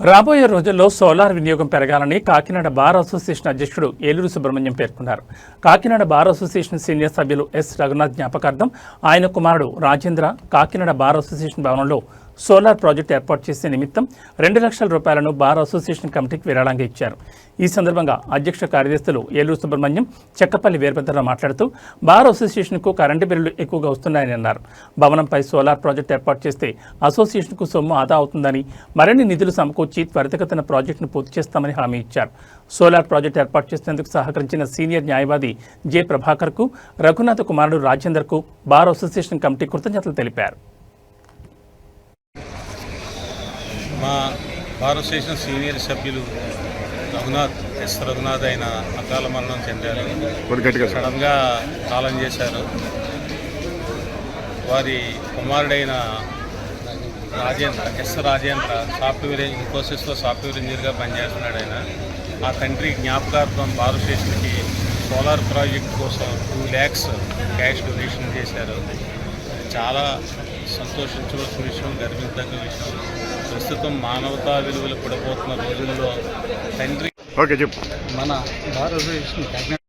రాబోయే రోజుల్లో సోలార్ వినియోగం పెరగాలని కాకినాడ బార్ అసోసియేషన్ అధ్యక్షుడు ఏలూరు సుబ్రహ్మణ్యం పేర్కొన్నారు. కాకినాడ బార్ అసోసియేషన్ సీనియర్ సభ్యులు ఎస్. రఘునాథ్ జ్ఞాపకార్థం ఆయన కుమారుడు రాజేంద్ర కాకినాడ బార్ అసోసియేషన్ భవనంలో సోలార్ ప్రాజెక్టు ఏర్పాటు చేసే నిమిత్తం రెండు లక్షల రూపాయలను బార్ అసోసియేషన్ కమిటీకి విరాళంగా ఇచ్చారు. ఈ సందర్భంగా అధ్యక్ష కార్యదర్శులు ఏలూరు సుబ్రహ్మణ్యం చెక్కపల్లి వీరభద్రరావు మాట్లాడుతూ బార్ అసోసియేషన్కు కరెంటు బిల్లులు ఎక్కువగా వస్తున్నాయని అన్నారు. భవనంపై సోలార్ ప్రాజెక్టు ఏర్పాటు చేస్తే అసోసియేషన్కు సొమ్ము ఆదా అవుతుందని మరిన్ని నిధులు సమకూర్చి త్వరితగతిన ప్రాజెక్టును పూర్తి చేస్తామని హామీ ఇచ్చారు. సోలార్ ప్రాజెక్టు ఏర్పాటు చేసేందుకు సహకరించిన సీనియర్ న్యాయవాది జె ప్రభాకర్కు రఘునాథ్ కుమారుడు రాజేందర్కు బార్ అసోసియేషన్ కమిటీ కృతజ్ఞతలు తెలిపారు. మా బార్ అసోసియేషన్ సీనియర్ సభ్యులు రఘునాథ్ ఎస్ రఘునాథ్ అయిన అకాల మరణం చెందారు. సడన్గా కాలం చేశారు. వారి కుమారుడైన రాజేంద్ర ఎస్ రాజేంద్ర సాఫ్ట్వేర్ ఇన్ఫోసిస్లో సాఫ్ట్వేర్ ఇంజనీర్గా పనిచేస్తున్నాడు ఆయన. ఆ తండ్రి జ్ఞాపకార్థం బార్ స్టేషన్కి సోలార్ ప్రాజెక్ట్ కోసం టూ ల్యాక్స్ క్యాష్ డొనేషన్ చేశారు. చాలా సంతోషించవలసిన విషయం గర్వించదగ్గ విషయం. ప్రస్తుతం మానవతా విలువలు పడిపోతున్న రోజుల్లో తండ్రి ఓకే చెప్పు. మన భారత అసోసియేషన్ కాకినాడ